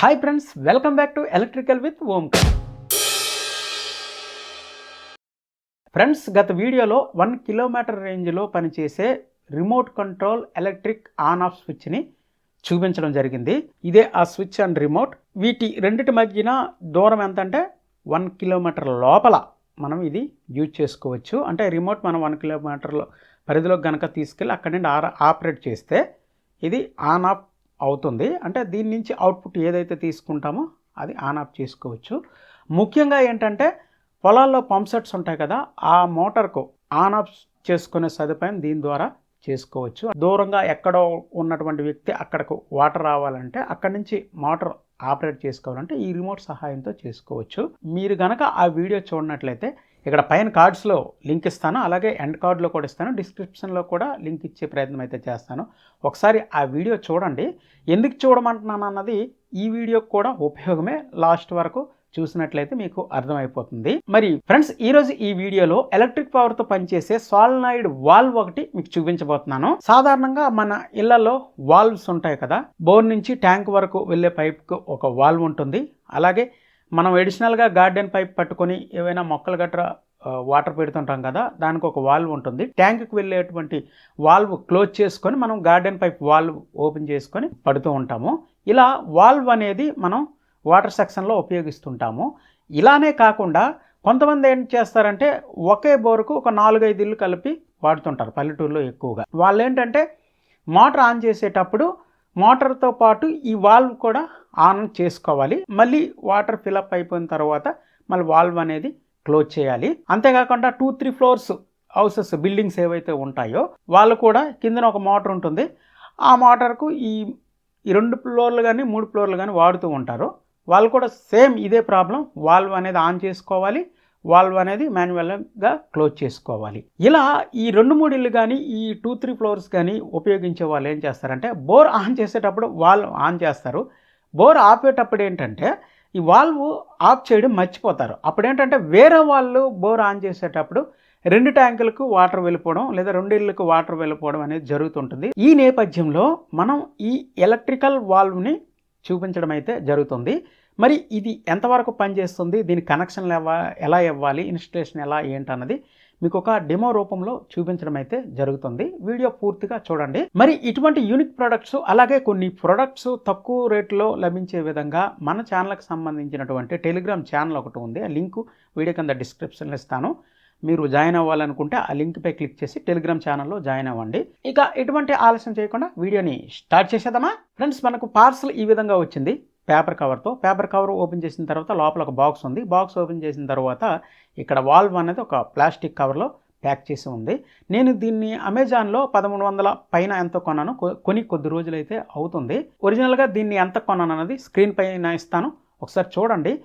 Hi friends welcome back to electrical with Omkar friends గత వీడియోలో one kilometre రేంజ్లో పనిచేసే remote control electric on off స్విచ్ని చూపించడం జరిగింది. ఇదే ఆ స్విచ్ అండ్ రిమోట్ వీటి రెండిటి మధ్యన దూరం ఎంత అంటే వన్ కిలోమీటర్ లోపల మనం ఇది యూజ్ చేసుకోవచ్చు. అంటే రిమోట్ మనం వన్ కిలోమీటర్లో పరిధిలో కనుక తీసుకెళ్ళి అక్కడి నుండి ఆపరేట్ చేస్తే ఇది ఆన్ ఆఫ్ అవుతుంది. అంటే దీని నుంచి అవుట్పుట్ ఏదైతే తీసుకుంటామో అది ఆన్ ఆఫ్ చేసుకోవచ్చు. ముఖ్యంగా ఏంటంటే పొలాల్లో పంప్ సెట్స్ ఉంటాయి కదా ఆ మోటార్కు ఆన్ ఆఫ్ చేసుకునే సదుపాయం దీని ద్వారా చేసుకోవచ్చు. దూరంగా ఎక్కడో ఉన్నటువంటి వ్యక్తి అక్కడకు వాటర్ రావాలంటే అక్కడి నుంచి మోటార్ ఆపరేట్ చేసుకోవాలంటే ఈ రిమోట్ సహాయంతో చేసుకోవచ్చు. మీరు గనక ఆ వీడియో చూడనట్లయితే ఇక్కడ పైన కార్డ్స్లో లింక్ ఇస్తాను అలాగే ఎండ్ కార్డులో కూడా ఇస్తాను డిస్క్రిప్షన్లో కూడా లింక్ ఇచ్చే ప్రయత్నం అయితే చేస్తాను. ఒకసారి ఆ వీడియో చూడండి. ఎందుకు చూడమంటున్నాను అన్నది ఈ వీడియోకి కూడా ఉపయోగమే లాస్ట్ వరకు చూసినట్లయితే మీకు అర్థమైపోతుంది. మరి ఫ్రెండ్స్ ఈరోజు ఈ వీడియోలో ఎలక్ట్రిక్ పవర్తో పనిచేసే సాల్నాయిడ్ వాల్వ్ ఒకటి మీకు చూపించబోతున్నాను. సాధారణంగా మన ఇళ్ళలో వాల్వ్స్ ఉంటాయి కదా బోర్ నుంచి ట్యాంక్ వరకు వెళ్ళే పైప్కు ఒక వాల్వ్ ఉంటుంది. అలాగే మనం ఎడిషనల్గా గార్డెన్ పైప్ పట్టుకొని ఏవైనా మొక్కలు గట్రా వాటర్ పెడుతుంటాం కదా దానికి ఒక వాల్వ్ ఉంటుంది. ట్యాంక్కి వెళ్ళేటువంటి వాల్వ్ క్లోజ్ చేసుకొని మనం గార్డెన్ పైప్ వాల్వ్ ఓపెన్ చేసుకొని పడుతూ ఉంటాము. ఇలా వాల్వ్ అనేది మనం వాటర్ సెక్షన్లో ఉపయోగిస్తుంటాము. ఇలానే కాకుండా కొంతమంది ఏం చేస్తారంటే ఒకే బోరుకు ఒక నాలుగైదు ఇల్లు కలిపి వాడుతుంటారు పల్లెటూరులో ఎక్కువగా. వాళ్ళు ఏంటంటే మోటార్ ఆన్ చేసేటప్పుడు మోటార్తో పాటు ఈ వాల్వ్ కూడా ఆన్ చేసుకోవాలి. మళ్ళీ వాటర్ ఫిలప్ అయిపోయిన తర్వాత మళ్ళీ వాల్వ్ అనేది క్లోజ్ చేయాలి. అంతేకాకుండా two three floors houses buildings ఏవైతే ఉంటాయో వాళ్ళు కూడా కిందన ఒక మోటార్ ఉంటుంది. ఆ మోటార్కు ఈ ఈ రెండు ఫ్లోర్లు కానీ మూడు ఫ్లోర్లు కానీ వాడుతూ ఉంటారు. వాళ్ళు కూడా సేమ్ ఇదే ప్రాబ్లం వాల్వ్ అనేది ఆన్ చేసుకోవాలి. వాల్వ్ అనేది మాన్యువల్గా క్లోజ్ చేసుకోవాలి. ఇలా ఈ రెండు మూడు ఇళ్ళు కానీ ఈ టూ త్రీ ఫ్లోర్స్ కానీ ఉపయోగించే వాళ్ళు ఏం చేస్తారంటే బోర్ ఆన్ చేసేటప్పుడు వాల్వ్ ఆన్ చేస్తారు. బోర్ ఆపేటప్పుడు ఏంటంటే ఈ వాల్వ్ ఆఫ్ చేయడం మర్చిపోతారు. అప్పుడు ఏంటంటే వేరే వాళ్ళు బోర్ ఆన్ చేసేటప్పుడు రెండు ట్యాంకులకు వాటర్ వెళ్ళిపోవడం లేదా రెండు ఇళ్ళకు వాటర్ వెళ్ళిపోవడం అనేది జరుగుతుంటుంది. ఈ నేపథ్యంలో మనం ఈ ఎలక్ట్రికల్ వాల్వ్ని చూపించడం అయితే జరుగుతుంది. మరి ఇది ఎంతవరకు పనిచేస్తుంది? దీని కనెక్షన్లు ఎలా ఇవ్వాలి? ఇన్స్టలేషన్ ఎలా? ఏంటన్నది మీకు ఒక డెమో రూపంలో చూపించడం అయితే జరుగుతుంది. వీడియో పూర్తిగా చూడండి. మరి ఇటువంటి యూనిక్ ప్రొడక్ట్స్ అలాగే కొన్ని ప్రొడక్ట్స్ తక్కువ రేట్లో లభించే విధంగా మన ఛానల్కి సంబంధించినటువంటి టెలిగ్రామ్ ఛానల్ ఒకటి ఉంది. ఆ లింక్ వీడియో కింద డిస్క్రిప్షన్లో ఇస్తాను. మీరు జాయిన్ అవ్వాలనుకుంటే ఆ లింక్పై క్లిక్ చేసి టెలిగ్రామ్ ఛానల్లో జాయిన్ అవ్వండి. ఇక ఎటువంటి ఆలస్యం చేయకుండా వీడియోని స్టార్ట్ చేసేద్దామా? ఫ్రెండ్స్ మనకు పార్సల్ ఈ విధంగా వచ్చింది. పేపర్ కవర్తో పేపర్ కవర్ ఓపెన్ చేసిన తర్వాత లోపల ఒక బాక్స్ ఉంది. బాక్స్ ఓపెన్ చేసిన తర్వాత ఇక్కడ వాల్వ్ అనేది ఒక ప్లాస్టిక్ కవర్లో ప్యాక్ చేసి ఉంది. నేను దీన్ని అమెజాన్లో పదమూడు వందల పైన ఎంత కొన్నాను కొ- కొని కొద్ది రోజులైతే అవుతుంది. ఒరిజినల్గా దీన్ని ఎంత కొన్నాను అన్నది స్క్రీన్ పైన ఇస్తాను. ఒకసారి చూడండి.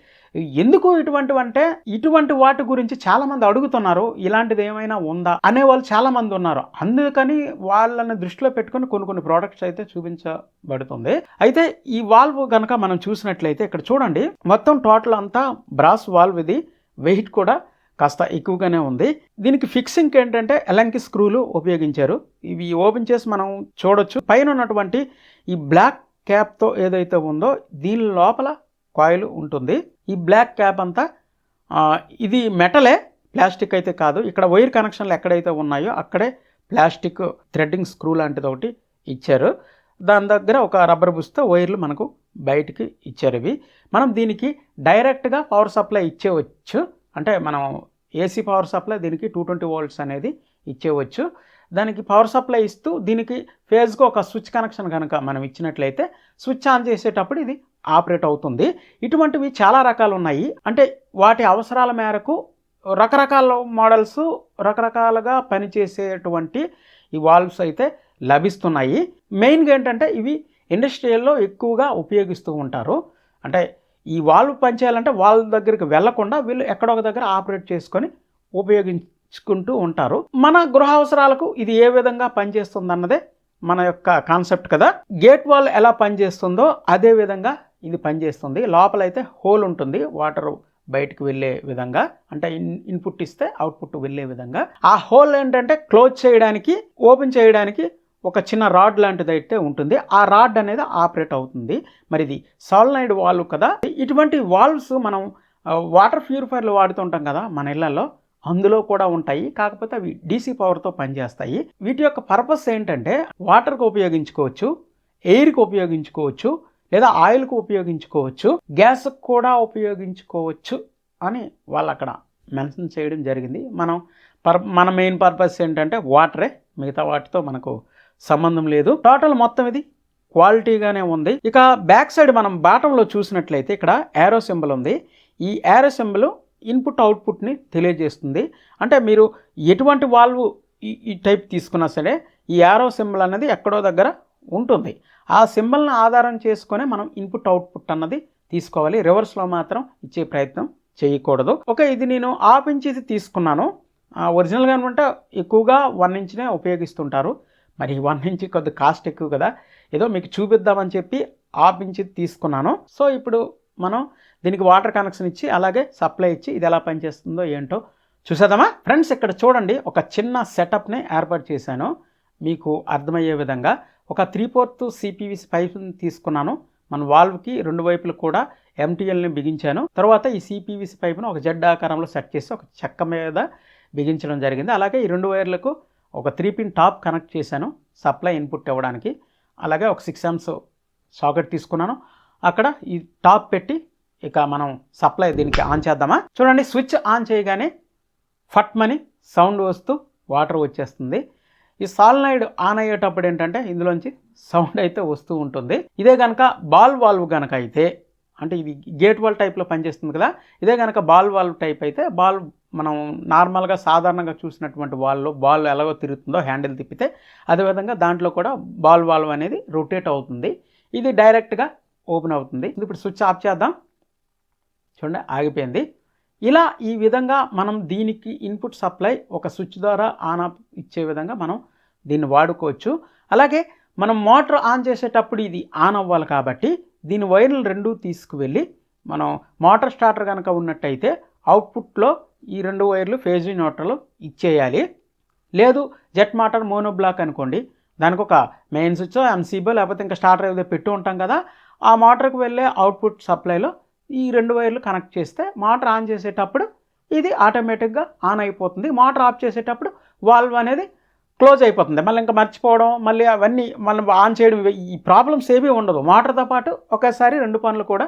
ఎందుకు ఇటువంటివంటే ఇటువంటి వాటి గురించి చాలామంది అడుగుతున్నారు ఇలాంటిది ఏమైనా ఉందా అనే వాళ్ళు చాలామంది ఉన్నారు. అందుకని వాళ్ళని దృష్టిలో పెట్టుకొని కొన్ని కొన్ని ప్రోడక్ట్స్ అయితే చూపించబడుతుంది. అయితే ఈ వాల్వ్ కనుక మనం చూసినట్లయితే ఇక్కడ చూడండి మొత్తం టోటల్ అంతా బ్రాస్ వాల్వ్ ఇది వెయిట్ కూడా కాస్త ఎక్కువగానే ఉంది. దీనికి ఫిక్సింగ్ ఏంటంటే ఎలంకి స్క్రూలు ఉపయోగించారు. ఇవి ఓపెన్ చేసి మనం చూడొచ్చు. పైన ఉన్నటువంటి ఈ బ్లాక్ క్యాప్తో ఏదైతే ఉందో దీని లోపల కాయిల్ ఉంటుంది. ఈ బ్లాక్ క్యాప్ అంతా ఇది మెటలే ప్లాస్టిక్ అయితే కాదు. ఇక్కడ వైర్ కనెక్షన్లు ఎక్కడైతే ఉన్నాయో అక్కడే ప్లాస్టిక్ థ్రెడ్డింగ్ స్క్రూ లాంటిది ఒకటి ఇచ్చారు. దాని దగ్గర ఒక రబ్బర్ బుస్తో వైర్లు మనకు బయటికి ఇచ్చారు ఇవి. మనం దీనికి డైరెక్ట్గా పవర్ సప్లై ఇచ్చేవచ్చు. అంటే మనం ఏసీ పవర్ సప్లై దీనికి టూ ట్వంటీ వోల్ట్స్ అనేది ఇచ్చేవచ్చు. దానికి పవర్ సప్లై ఇస్తూ దీనికి ఫేజ్కు ఒక స్విచ్ కనెక్షన్ కనుక మనం ఇచ్చినట్లయితే స్విచ్ ఆన్ చేసేటప్పుడు ఇది ఆపరేట్ అవుతుంది. ఇటువంటివి చాలా రకాలు ఉన్నాయి అంటే వాటి అవసరాల మేరకు రకరకాల మోడల్స్ రకరకాలుగా పనిచేసేటువంటి ఈ వాల్వ్స్ అయితే లభిస్తున్నాయి. మెయిన్గా ఏంటంటే ఇవి ఇండస్ట్రియల్లో ఎక్కువగా ఉపయోగిస్తూ ఉంటారు. అంటే ఈ వాల్వ్ పనిచేయాలంటే వాళ్ళ దగ్గరికి వెళ్ళకుండా వీళ్ళు ఎక్కడొక దగ్గర ఆపరేట్ చేసుకొని ఉపయోగించుకుంటూ ఉంటారు. మన గృహ అవసరాలకు ఇది ఏ విధంగా పనిచేస్తుంది అన్నదే మన యొక్క కాన్సెప్ట్ కదా. గేట్ వాల్ ఎలా పనిచేస్తుందో అదే విధంగా ఇది పనిచేస్తుంది. లోపలైతే హోల్ ఉంటుంది. వాటర్ బయటకు వెళ్ళే విధంగా అంటే ఇన్ ఇన్పుట్ ఇస్తే అవుట్పుట్ వెళ్ళే విధంగా. ఆ హోల్ ఏంటంటే క్లోజ్ చేయడానికి ఓపెన్ చేయడానికి ఒక చిన్న రాడ్ లాంటిది అయితే ఉంటుంది. ఆ రాడ్ అనేది ఆపరేట్ అవుతుంది. మరి ఇది సాల్నైడ్ వాల్వ్ కదా. ఇటువంటి వాల్వ్స్ మనం వాటర్ ప్యూరిఫైర్లు వాడుతుంటాం కదా మన ఇళ్ళలో. అందులో కూడా ఉంటాయి. కాకపోతే అవి డీసీ పవర్తో పనిచేస్తాయి. వీటి యొక్క పర్పస్ ఏంటంటే వాటర్కి ఉపయోగించుకోవచ్చు ఎయిర్కి ఉపయోగించుకోవచ్చు లేదా ఆయిల్కి ఉపయోగించుకోవచ్చు గ్యాస్కు కూడా ఉపయోగించుకోవచ్చు అని వాళ్ళు అక్కడ మెన్షన్ చేయడం జరిగింది. మనం పర్ మన మెయిన్ పర్పస్ ఏంటంటే వాటరే మిగతా వాటితో మనకు సంబంధం లేదు. టోటల్ మొత్తం ఇది క్వాలిటీగానే ఉంది. ఇక బ్యాక్ సైడ్ మనం బాటంలో చూసినట్లయితే ఇక్కడ యారో సింబల్ ఉంది. ఈ యారో సింబల్ ఇన్పుట్ అవుట్పుట్ని తెలియజేస్తుంది. అంటే మీరు ఎటువంటి వాల్వ్ ఈ ఈ టైప్ తీసుకున్నా సరే ఈ యారో సింబల్ అనేది ఎక్కడో దగ్గర ఉంటుంది. ఆ సింబల్ని ఆధారం చేసుకొని మనం ఇన్పుట్ అవుట్పుట్ అన్నది తీసుకోవాలి. రివర్స్లో మాత్రం ఇచ్చే ప్రయత్నం చేయకూడదు. ఓకే ఇది నేను ఆఫ్ ఇంచెస్ తీసుకున్నాను. ఒరిజినల్గా అనుకుంటే ఎక్కువగా వన్ ఇంచ్నే ఉపయోగిస్తుంటారు. మరి వన్ ఇంచ్ కొద్ది కాస్ట్ ఎక్కువ కదా. ఏదో మీకు చూపిద్దామని చెప్పి ఆఫ్ ఇంచ్ తీసుకున్నాను. సో ఇప్పుడు మనం దీనికి వాటర్ కనెక్షన్ ఇచ్చి అలాగే సప్లై ఇచ్చి ఇది ఎలా పనిచేస్తుందో ఏంటో చూసేద్దామా? ఫ్రెండ్స్ ఇక్కడ చూడండి ఒక చిన్న సెటప్ని ఏర్పాటు చేశాను. మీకు అర్థమయ్యే విధంగా ఒక త్రీ ఫోర్త్ సిపివిసి పైప్ని తీసుకున్నాను. మన వాల్వ్కి రెండు వైపులు కూడా ఎంటీఎల్ని బిగించాను. తర్వాత ఈ సిపివిసి పైపును ఒక జెడ్ ఆకారంలో సెట్ చేసి ఒక చెక్క మీద బిగించడం జరిగింది. అలాగే ఈ రెండు వైర్లకు ఒక త్రీ పిన్ టాప్ కనెక్ట్ చేశాను సప్లై ఇన్పుట్ ఇవ్వడానికి. అలాగే ఒక సిక్స్ ఎమ్స్ సాకెట్ తీసుకున్నాను. అక్కడ ఈ టాప్ పెట్టి ఇక మనం సప్లై దీనికి ఆన్ చేద్దామా? చూడండి స్విచ్ ఆన్ చేయగానే ఫట్మని సౌండ్ వస్తూ వాటర్ వచ్చేస్తుంది. ఈ సాల్నైడ్ ఆన్ అయ్యేటప్పుడు ఏంటంటే ఇందులోంచి సౌండ్ అయితే వస్తూ ఉంటుంది. ఇదే కనుక బాల్ వాల్వ్ కనుక అయితే అంటే ఇది గేట్ వాల్ టైప్లో పనిచేస్తుంది కదా ఇదే కనుక బాల్ వాల్వ్ టైప్ అయితే బాల్ మనం నార్మల్గా సాధారణంగా చూసినటువంటి వాల్లో బాల్ ఎలాగో తిరుగుతుందో హ్యాండిల్ తిప్పితే అదేవిధంగా దాంట్లో కూడా బాల్ వాల్వ్ అనేది రొటేట్ అవుతుంది. ఇది డైరెక్ట్గా ఓపెన్ అవుతుంది. ఇప్పుడు స్విచ్ ఆఫ్ చేద్దాం. చూడండి ఆగిపోయింది. ఇలా ఈ విధంగా మనం దీనికి ఇన్పుట్ సప్లై ఒక స్విచ్ ద్వారా ఆన్ ఆఫ్ ఇచ్చే విధంగా మనం దీన్ని వాడుకోవచ్చు. అలాగే మనం మోటార్ ఆన్ చేసేటప్పుడు ఇది ఆన్ అవ్వాలి కాబట్టి దీని వైర్లు రెండు తీసుకువెళ్ళి మనం మోటార్ స్టార్టర్ కనుక ఉన్నట్టయితే అవుట్పుట్లో ఈ రెండు వైర్లు ఫేజ్ న్యూట్రల్ ఇచ్చేయాలి. లేదు జెట్ మోటార్ మోనో బ్లాక్ అనుకోండి. దానికి ఒక మెయిన్ స్విచ్ ఎంసీబో లేకపోతే ఇంకా స్టార్టర్ ఏదో పెట్టి ఉంటాం కదా ఆ మోటార్కి వెళ్ళే అవుట్పుట్ సప్లైలో ఈ రెండు వైర్లు కనెక్ట్ చేస్తే మోటార్ ఆన్ చేసేటప్పుడు ఇది ఆటోమేటిక్గా ఆన్ అయిపోతుంది. మోటార్ ఆఫ్ చేసేటప్పుడు వాల్వ్ అనేది క్లోజ్ అయిపోతుంది. మళ్ళీ ఇంకా మర్చిపోవడం మళ్ళీ అవన్నీ మనం ఆన్ చేయడం ఈ ప్రాబ్లమ్స్ ఏమీ ఉండదు మోటార్తో పాటు ఒకేసారి రెండు పనులు కూడా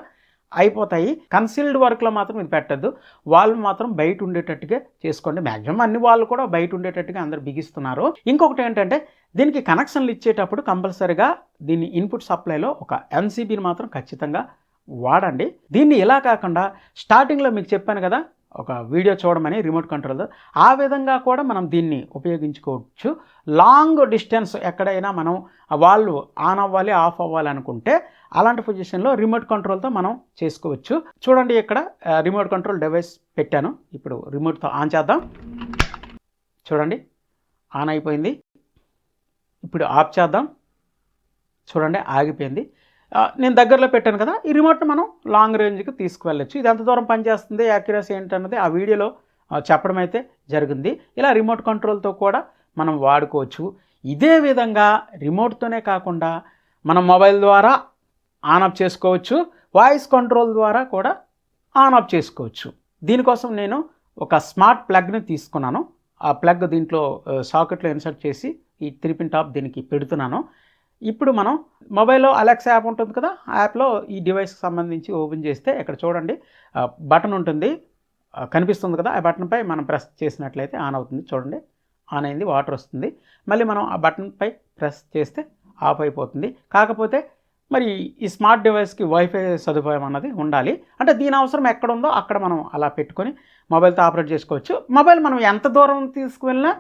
అయిపోతాయి. కన్సీల్డ్ వర్క్లో మాత్రం ఇది పెట్టద్దు. వాళ్ళు మాత్రం బయట ఉండేటట్టుగా చేసుకోండి. మ్యాక్సిమం అన్ని వాళ్ళు కూడా బయట ఉండేటట్టుగా అందరు బిగిస్తున్నారు. ఇంకొకటి ఏంటంటే దీనికి కనెక్షన్లు ఇచ్చేటప్పుడు కంపల్సరిగా దీన్ని ఇన్పుట్ సప్లైలో ఒక ఎన్సీబీని మాత్రం ఖచ్చితంగా వాడండి. దీన్ని ఇలా కాకుండా స్టార్టింగ్లో మీకు చెప్పాను కదా ఒక వీడియో చూడమని రిమోట్ కంట్రోల్. ఆ విధంగా కూడా మనం దీన్ని ఉపయోగించుకోవచ్చు. లాంగ్ డిస్టెన్స్ ఎక్కడైనా మనం వాళ్ళు ఆన్ అవ్వాలి ఆఫ్ అవ్వాలి అనుకుంటే అలాంటి పొజిషన్లో రిమోట్ కంట్రోల్తో మనం చేసుకోవచ్చు. చూడండి ఇక్కడ రిమోట్ కంట్రోల్ డివైస్ పెట్టాను. ఇప్పుడు రిమోట్తో ఆన్ చేద్దాం. చూడండి ఆన్ అయిపోయింది. ఇప్పుడు ఆఫ్ చేద్దాం. చూడండి ఆగిపోయింది. నేను దగ్గరలో పెట్టాను కదా ఈ రిమోట్ని మనం లాంగ్ రేంజ్కి తీసుకువెళ్ళచ్చు. ఇది ఎంత దూరం పనిచేస్తుంది యాక్యురసీ ఏంటన్నది ఆ వీడియోలో చెప్పడం అయితే జరిగింది. ఇలా రిమోట్ కంట్రోల్తో కూడా మనం వాడుకోవచ్చు. ఇదే విధంగా రిమోట్తోనే కాకుండా మనం మొబైల్ ద్వారా ఆన్ ఆఫ్ చేసుకోవచ్చు వాయిస్ కంట్రోల్ ద్వారా కూడా ఆన్ ఆఫ్ చేసుకోవచ్చు. దీనికోసం నేను ఒక స్మార్ట్ ప్లగ్ని తీసుకున్నాను. ఆ ప్లగ్ దీంట్లో సాకెట్లో ఇన్సర్ట్ చేసి ఈ త్రీ పిన్ టాప్ దీనికి పెడుతున్నాను. ఇప్పుడు మనం మొబైల్లో అలెక్సా యాప్ ఉంటుంది కదా ఆ యాప్లో ఈ డివైస్కి సంబంధించి ఓపెన్ చేస్తే ఇక్కడ చూడండి బటన్ ఉంటుంది. కనిపిస్తుంది కదా ఆ బటన్పై మనం ప్రెస్ చేసినట్లయితే ఆన్ అవుతుంది. చూడండి ఆన్ అయింది వాటర్ వస్తుంది. మళ్ళీ మనం ఆ బటన్పై ప్రెస్ చేస్తే ఆఫ్ అయిపోతుంది. కాకపోతే మరి ఈ స్మార్ట్ డివైస్కి వైఫై సదుపాయం అన్నది ఉండాలి. అంటే దీని అవసరం ఎక్కడ ఉందో అక్కడ మనం అలా పెట్టుకొని మొబైల్తో ఆపరేట్ చేసుకోవచ్చు. మొబైల్ మనం ఎంత దూరం తీసుకువెళ్ళినా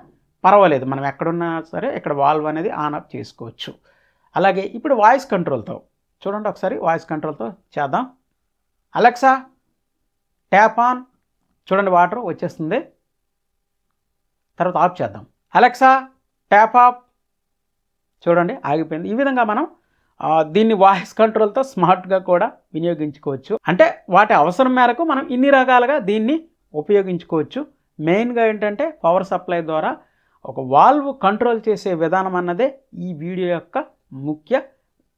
పర్వాలేదు. మనం ఎక్కడున్నా సరే ఇక్కడ వాల్వ్ అనేది ఆన్ ఆఫ్ చేసుకోవచ్చు. అలాగే ఇప్పుడు వాయిస్ కంట్రోల్తో చూడండి ఒకసారి వాయిస్ కంట్రోల్తో చేద్దాం. Alexa tap on. చూడండి వాటర్ వచ్చేస్తుంది. తర్వాత ఆఫ్ చేద్దాం. Alexa tap off. చూడండి ఆగిపోయింది. ఈ విధంగా మనం దీన్ని వాయిస్ కంట్రోల్తో స్మార్ట్గా కూడా వినియోగించుకోవచ్చు. అంటే వాటి అవసరం మేరకు మనం ఇన్ని రకాలుగా దీన్ని ఉపయోగించుకోవచ్చు. మెయిన్గా ఏంటంటే పవర్ సప్లై ద్వారా ఒక వాల్వ్ కంట్రోల్ చేసే విధానం అన్నదే ఈ వీడియో యొక్క ముఖ్య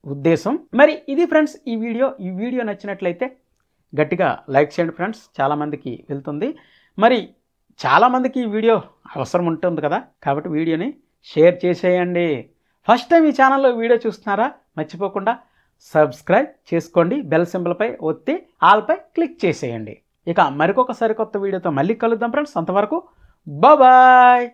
ఉద్దేశం. మరి ఇది ఫ్రెండ్స్ ఈ వీడియో. ఈ వీడియో నచ్చినట్లయితే గట్టిగా లైక్ చేయండి ఫ్రెండ్స్. చాలామందికి వెళ్తుంది. మరి చాలామందికి ఈ వీడియో అవసరం ఉంటుంది కదా. కాబట్టి వీడియోని షేర్ చేసేయండి. ఫస్ట్ టైం ఈ ఛానల్లో వీడియో చూస్తున్నారా? మర్చిపోకుండా సబ్స్క్రైబ్ చేసుకోండి. బెల్ సింబల్పై ఒత్తి ఆల్పై క్లిక్ చేసేయండి. ఇక మరికొక సరికొత్త వీడియోతో మళ్ళీ కలుద్దాం ఫ్రెండ్స్. అంతవరకు బాయ్